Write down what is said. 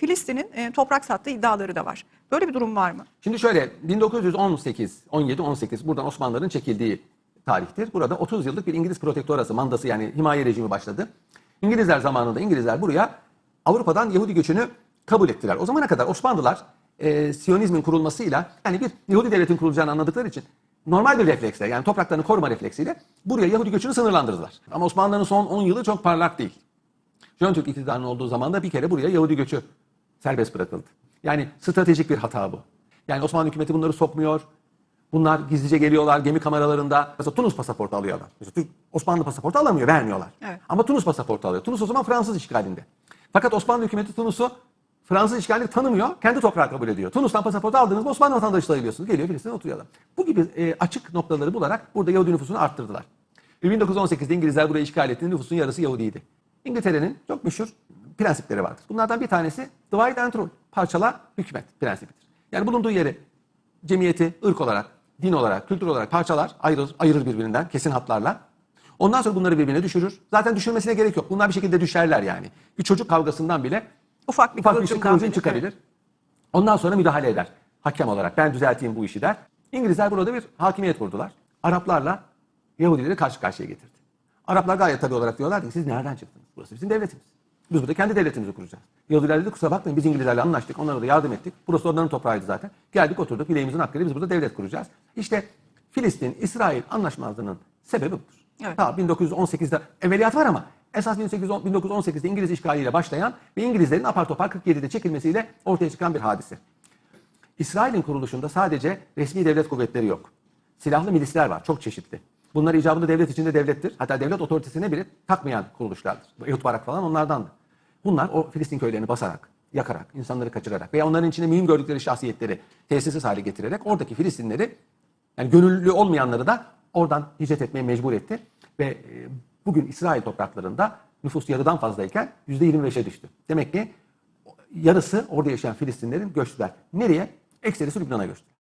Filistin'in e, toprak sattığı iddiaları da var. Böyle bir durum var mı? Şimdi şöyle 1918, 17, 18 buradan Osmanlıların çekildiği tarihtir. Burada 30 yıllık bir İngiliz protektorası, mandası yani himaye rejimi başladı. İngilizler zamanında İngilizler buraya Avrupa'dan Yahudi göçünü kabul ettiler. O zamana kadar Osmanlılar e, Siyonizmin kurulmasıyla yani bir Yahudi devletin kurulacağını anladıkları için normal bir refleksle yani topraklarını koruma refleksiyle buraya Yahudi göçünü sınırlandırdılar. Ama Osmanlıların son 10 yılı çok parlak değil. Jön Türk iktidarının olduğu zaman da bir kere buraya Yahudi göçü serbest bırakıldı. Yani stratejik bir hata bu. Yani Osmanlı hükümeti bunları sokmuyor. Bunlar gizlice geliyorlar gemi kameralarında. Mesela Tunus pasaportu alıyor adam. Mesela Türk Osmanlı pasaportu alamıyor, vermiyorlar. Evet. Ama Tunus pasaportu alıyor. Tunus o zaman Fransız işgalinde. Fakat Osmanlı hükümeti Tunus'u Fransız işgalini tanımıyor, kendi toprağı kabul ediyor. Tunus'tan pasaportu aldığınızda Osmanlı vatandaşlığı alıyorsunuz. Geliyor Filistin'e oturuyor adam. Bu gibi e, açık noktaları bularak burada Yahudi nüfusunu arttırdılar. Ve 1918'de İngilizler burayı işgal ettiğinde nüfusun yarısı Yahudiydi. İngiltere'nin çok meşhur prensipleri vardır. Bunlardan bir tanesi divide and rule, parçala hükmet prensibidir. Yani bulunduğu yeri cemiyeti ırk olarak, din olarak, kültür olarak parçalar, ayırır, ayırır birbirinden kesin hatlarla. Ondan sonra bunları birbirine düşürür. Zaten düşürmesine gerek yok. Bunlar bir şekilde düşerler yani. Bir çocuk kavgasından bile Ufak bir ufak bir şey kıvılcım çıkabilir. Ondan sonra müdahale eder. Hakem olarak ben düzelteyim bu işi der. İngilizler burada bir hakimiyet kurdular. Araplarla Yahudileri karşı karşıya getirdi. Araplar gayet tabii olarak diyorlar ki siz nereden çıktınız? Burası bizim devletimiz. Biz burada kendi devletimizi kuracağız. Yahudiler dedi kusura bakmayın biz İngilizlerle anlaştık. Onlara da yardım ettik. Burası onların toprağıydı zaten. Geldik oturduk bileğimizin hakkıyla biz burada devlet kuracağız. İşte Filistin-İsrail anlaşmazlığının sebebi budur. Evet. Ta 1918'de evveliyat var ama esas 1810 1918'de İngiliz işgaliyle başlayan ve İngilizlerin apar topar 47'de çekilmesiyle ortaya çıkan bir hadise. İsrail'in kuruluşunda sadece resmi devlet kuvvetleri yok. Silahlı milisler var, çok çeşitli. Bunlar icabında devlet içinde devlettir. Hatta devlet otoritesine bile takmayan kuruluşlardır. Ehud Barak falan onlardandı. Bunlar o Filistin köylerini basarak, yakarak, insanları kaçırarak veya onların içinde mühim gördükleri şahsiyetleri tesisiz hale getirerek oradaki Filistinleri yani gönüllü olmayanları da oradan hicret etmeye mecbur etti. Ve e, bugün İsrail topraklarında nüfus yarıdan fazlayken %25'e düştü. Demek ki yarısı orada yaşayan Filistinlerin göçtüler. Nereye? Ekserisi Lübnan'a göçtü.